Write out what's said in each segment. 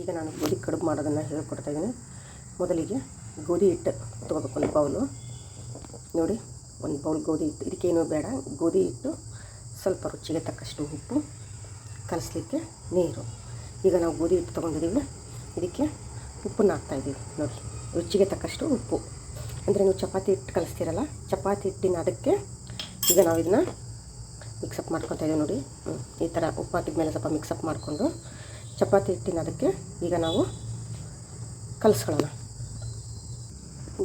ಈಗ ನಾನು ಗೋಧಿ ಕಡುಬು ಮಾಡೋದನ್ನು ಹೇಳ್ಕೊಡ್ತಾ ಇದ್ದೀನಿ. ಮೊದಲಿಗೆ ಗೋಧಿ ಹಿಟ್ಟು ತೊಗೋಬೇಕು ಒಂದು ಬೌಲು. ನೋಡಿ, ಒಂದು ಬೌಲ್ ಗೋಧಿ ಹಿಟ್ಟು. ಇದಕ್ಕೇನು ಬೇಡ, ಗೋಧಿ ಹಿಟ್ಟು ಸ್ವಲ್ಪ ರುಚಿಗೆ ತಕ್ಕಷ್ಟು ಉಪ್ಪು, ಕಲಿಸ್ಲಿಕ್ಕೆ ನೀರು. ಈಗ ನಾವು ಗೋಧಿ ಹಿಟ್ಟು ತೊಗೊಂಡಿದ್ದೀವಿ. ಇದಕ್ಕೆ ಉಪ್ಪನ್ನು ಹಾಕ್ತಾಯಿದ್ದೀವಿ ನೋಡಿ, ರುಚಿಗೆ ತಕ್ಕಷ್ಟು ಉಪ್ಪು. ಅಂದರೆ ನೀವು ಚಪಾತಿ ಹಿಟ್ಟು ಕಲಿಸ್ತೀರಲ್ಲ, ಚಪಾತಿ ಹಿಟ್ಟಿನ ಅದಕ್ಕೆ ಈಗ ನಾವು ಇದನ್ನ ಮಿಕ್ಸಪ್ ಮಾಡ್ಕೊತಾ ಇದ್ದೀವಿ ನೋಡಿ. ಈ ಥರ ಉಪ್ಪು ಹಾಕಿದ ಮೇಲೆ ಸ್ವಲ್ಪ ಮಿಕ್ಸಪ್ ಮಾಡಿಕೊಂಡು ಚಪಾತಿ ಹಿಟ್ಟಿನ ಅದಕ್ಕೆ ಈಗ ನಾವು ಕಲಿಸ್ಕೊಳ್ಳೋಣ.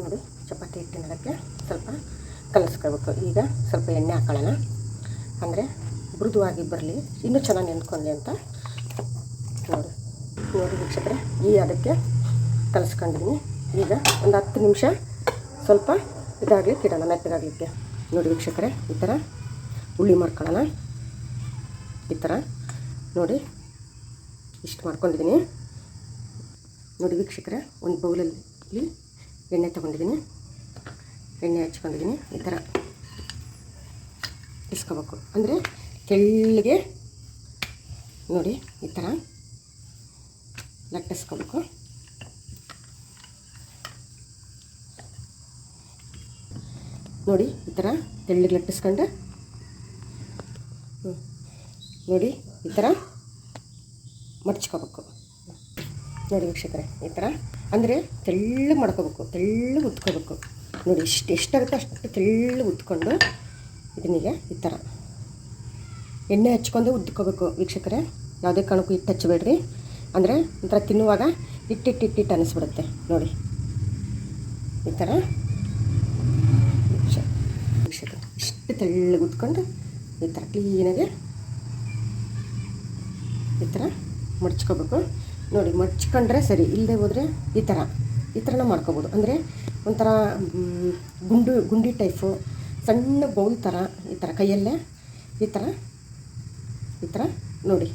ನೋಡಿ, ಚಪಾತಿ ಹಿಟ್ಟಿನ ಅದಕ್ಕೆ ಸ್ವಲ್ಪ ಕಲಿಸ್ಕೋಬೇಕು ಈಗ ಸ್ವಲ್ಪ ಎಣ್ಣೆ ಹಾಕೊಳ್ಳೋಣ. ಅಂದರೆ ಮೃದುವಾಗಿ ಬರಲಿ, ಇನ್ನೂ ಚೆನ್ನಾಗಿ ನೆನ್ಕೊಳ್ಳಿ ಅಂತ. ನೋಡಿ ನೋಡಿ ವೀಕ್ಷಕರೆ, ಈ ಅದಕ್ಕೆ ಕಲಿಸ್ಕೊಂಡಿದ್ದೀನಿ ಈಗ ಒಂದು ಹತ್ತು ನಿಮಿಷ ಸ್ವಲ್ಪ ಇದಾಗಲಿಕ್ಕೆ ಇಡೋಣ ಮೆತ್ತಗಾಗಲಿಕ್ಕೆ ನೋಡಿ ವೀಕ್ಷಕರೇ, ಈ ಥರ ಹುಳಿ ಮಾಡ್ಕೊಳ್ಳೋಣ. ಈ ಥರ ನೋಡಿ ಇಷ್ಟು ಮಾಡ್ಕೊಂಡಿದ್ದೀನಿ. ನೋಡಿ ವೀಕ್ಷಕರ, ಒಂದು ಬೌಲಲ್ಲಿ ಎಣ್ಣೆ ತೊಗೊಂಡಿದ್ದೀನಿ. ಎಣ್ಣೆ ಹಚ್ಕೊಂಡಿದ್ದೀನಿ. ಈ ಥರ ಇಸ್ಕೋಬೇಕು. ಅಂದರೆ ತೆಳ್ಳಗೆ ನೋಡಿ, ಈ ಥರ ಲಟ್ಟಿಸ್ಕೋಬೇಕು. ನೋಡಿ, ಈ ಥರ ತೆಳ್ಳಗೆ ಲಟ್ಟಿಸ್ಕೊಂಡು. ನೋಡಿ, ಈ ಥರ ಮಡ್ಚ್ಕೋಬೇಕು. ನೋಡಿ ವೀಕ್ಷಕರೇ, ಈ ಥರ. ಅಂದರೆ ತೆಳ್ಳಗೆ ಮಾಡ್ಕೋಬೇಕು, ತೆಳ್ಳಗೆ ಉತ್ಕೋಬೇಕು. ನೋಡಿ ಇಷ್ಟು ಎಷ್ಟಾಗುತ್ತೆ ಅಷ್ಟು ತೆಳ್ಳಗೆ ಉತ್ಕೊಂಡು ಇದನ್ನಿಗೆ ಈ ಥರ. ಎಣ್ಣೆ ಹಚ್ಕೊಂಡು ಉದ್ಕೋಬೇಕು ವೀಕ್ಷಕರೇ. ಯಾವುದೇ ಕಾರಣಕ್ಕೂ ಹಿಟ್ಟು ಹಚ್ಚಬೇಡ್ರಿ. ಅಂದರೆ ಒಂಥರ ತಿನ್ನುವಾಗ ಹಿಟ್ಟಿಟ್ಟಿಟ್ಟಿಟ್ಟು ಅನ್ನಿಸ್ಬಿಡುತ್ತೆ ನೋಡಿ. ಈ ಥರ. ವೀಕ್ಷ- ವೀಕ್ಷಕರೇ, ಇಷ್ಟು ತೆಳ್ಳಗೆ ಉದ್ಕೊಂಡು ಈ ಥರ ಕ್ಲೀನಾಗೆ ಈ ಥರ ಮಡ್ಚ್ಕೋಬೇಕು. ನೋಡಿ ಮಡ್ಚ್ಕೊಂಡ್ರೆ ಸರಿ ಇಲ್ಲದೆ ಹೋದರೆ ಈ ಥರ ಈ ಥರನ ಮಾಡ್ಕೋಬೋದು. ಅಂದರೆ ಒಂಥರ ಗುಂಡು ಗುಂಡಿ ಟೈಪು ಸಣ್ಣ ಬೌಲ್ ಥರ ಈ ಥರ ಕೈಯಲ್ಲೇ ಈ ಥರ ಈ ಥರ ನೋಡಿ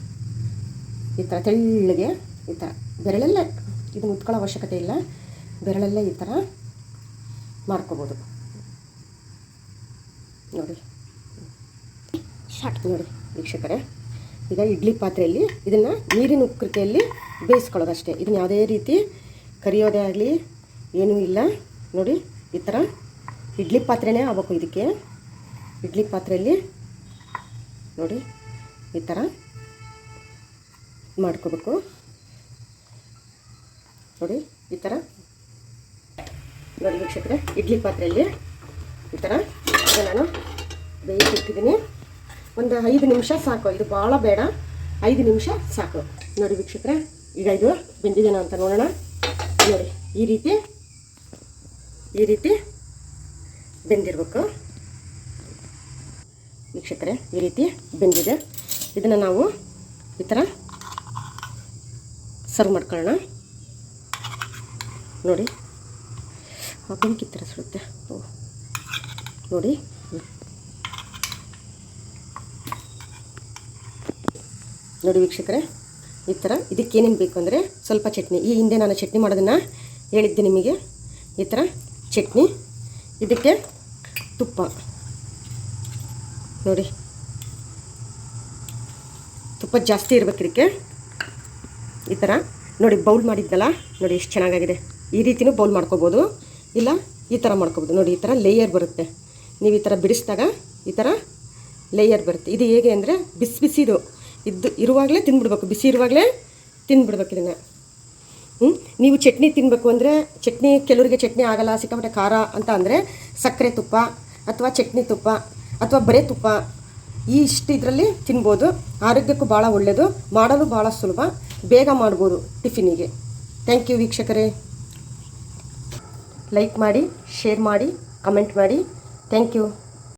ಈ ಥರ ತೆಳ್ಳಗೆ ಈ ಥರ. ಬೆರಳಲ್ಲೇ ಇದನ್ನು ಉತ್ಕೊಳ್ಳೋ ಅವಶ್ಯಕತೆ ಇಲ್ಲ. ಬೆರಳಲ್ಲೇ ಈ ಥರ ಮಾಡ್ಕೋಬೋದು. ನೋಡಿ. ಶಾಟ್ ನೋಡಿ ವೀಕ್ಷಕರೇ. ಈಗ ಇಡ್ಲಿ ಪಾತ್ರೆಯಲ್ಲಿ ಇದನ್ನು ನೀರಿನ ಉಕ್ಕೃತಿಯಲ್ಲಿ ಬೇಯಿಸ್ಕೊಳ್ಳೋದಷ್ಟೇ. ಇದನ್ನ ಯಾವುದೇ ರೀತಿ ಕರಿಯೋದೇ ಆಗಲಿ, ಏನೂ ಇಲ್ಲ. ನೋಡಿ, ಈ ಥರ ಇಡ್ಲಿ ಪಾತ್ರೆನೇ ಆಗಬೇಕು ಇದಕ್ಕೆ. ಇಡ್ಲಿ ಪಾತ್ರೆಯಲ್ಲಿ ನೋಡಿ, ಈ ಥರ ಮಾಡ್ಕೋಬೇಕು. ನೋಡಿ, ಈ ಥರ ನೋಡಿ ವೀಕ್ಷಕರೇ, ಇಡ್ಲಿ ಪಾತ್ರೆಯಲ್ಲಿ ಈ ಥರ ನಾನು ಬೇಯಿಸಿಟ್ಟಿದ್ದೀನಿ. ಒಂದು ಐದು ನಿಮಿಷ ಸಾಕು. ಇದು ಭಾಳ ಬೇಡ. ಐದು ನಿಮಿಷ ಸಾಕು. ನೋಡಿ ವೀಕ್ಷಕ್ರೆ, ಈಗ ಇದು ಬೆಂದಿದೇನೋ ಅಂತ ನೋಡೋಣ. ನೋಡಿ, ಈ ರೀತಿ ಈ ರೀತಿ ಬೆಂದಿರಬೇಕು. ವೀಕ್ಷಕ್ರೆ, ಈ ರೀತಿ ಬೆಂದಿದೆ. ಇದನ್ನು ನಾವು ಈ ಥರ ಸರ್ವ್ ಮಾಡ್ಕೊಳ್ಳೋಣ. ನೋಡಿ ಹಾಕೊಂಡು ಥರ ಸುಡುತ್ತೆ. ನೋಡಿ. ನೋಡಿ ವೀಕ್ಷಕರೇ, ಈ ಥರ ಇದಕ್ಕೇನೇನು ಬೇಕು ಅಂದರೆ ಸ್ವಲ್ಪ ಚಟ್ನಿ. ಈ ಹಿಂದೆ ನಾನು ಚಟ್ನಿ ಮಾಡೋದನ್ನು ಹೇಳಿದ್ದೆ ನಿಮಗೆ. ಈ ಥರ ಚಟ್ನಿ, ಇದಕ್ಕೆ ತುಪ್ಪ. ನೋಡಿ, ತುಪ್ಪ ಜಾಸ್ತಿ ಇರಬೇಕು ಇದಕ್ಕೆ. ಈ ಥರ ನೋಡಿ ಬೌಲ್ ಮಾಡಿದ್ದಲ್ಲ ನೋಡಿ ಎಷ್ಟು ಚೆನ್ನಾಗಾಗಿದೆ. ಈ ರೀತಿನೂ ಬೌಲ್ ಮಾಡ್ಕೋಬೋದು. ಇಲ್ಲ, ಈ ಥರ ಮಾಡ್ಕೋಬೋದು. ನೋಡಿ, ಈ ಥರ ಲೇಯರ್ ಬರುತ್ತೆ. ನೀವು ಈ ಥರ ಬಿಡಿಸಿದಾಗ ಈ ಥರ ಲೇಯರ್ ಬರುತ್ತೆ. ಇದು ಹೇಗೆ ಅಂದರೆ ಬಿಸಿ ಬಿಸಿದು ಇದ್ದು ಇರುವಾಗಲೇ ತಿಂದ್ಬಿಡ್ಬೇಕು ಬಿಸಿ ಇರುವಾಗಲೇ ತಿಂದ್ಬಿಡ್ಬೇಕು ಇದನ್ನು. ಹ್ಞೂ ನೀವು ಚಟ್ನಿ ತಿನ್ನಬೇಕು ಅಂದರೆ ಚಟ್ನಿ ಕೆಲವರಿಗೆ ಚಟ್ನಿ ಆಗಲ್ಲ, ಸಿಕ್ಕಾಪಟ್ಟೆ ಖಾರ ಅಂತ ಅಂದರೆ ಸಕ್ಕರೆ ತುಪ್ಪ ಅಥವಾ ಚಟ್ನಿ ತುಪ್ಪ ಅಥವಾ ಬರೇ ತುಪ್ಪ ಈ ಇಷ್ಟು ಇದರಲ್ಲಿ ತಿನ್ಬೋದು. ಆರೋಗ್ಯಕ್ಕೂ ಭಾಳ ಒಳ್ಳೆಯದು ಮಾಡಲು ಭಾಳ ಸುಲಭ. ಬೇಗ ಮಾಡ್ಬೋದು ಟಿಫಿನಿಗೆ. ಥ್ಯಾಂಕ್ ಯು ವೀಕ್ಷಕರೇ. ಲೈಕ್ ಮಾಡಿ ಶೇರ್ ಮಾಡಿ ಕಮೆಂಟ್ ಮಾಡಿ. Thank you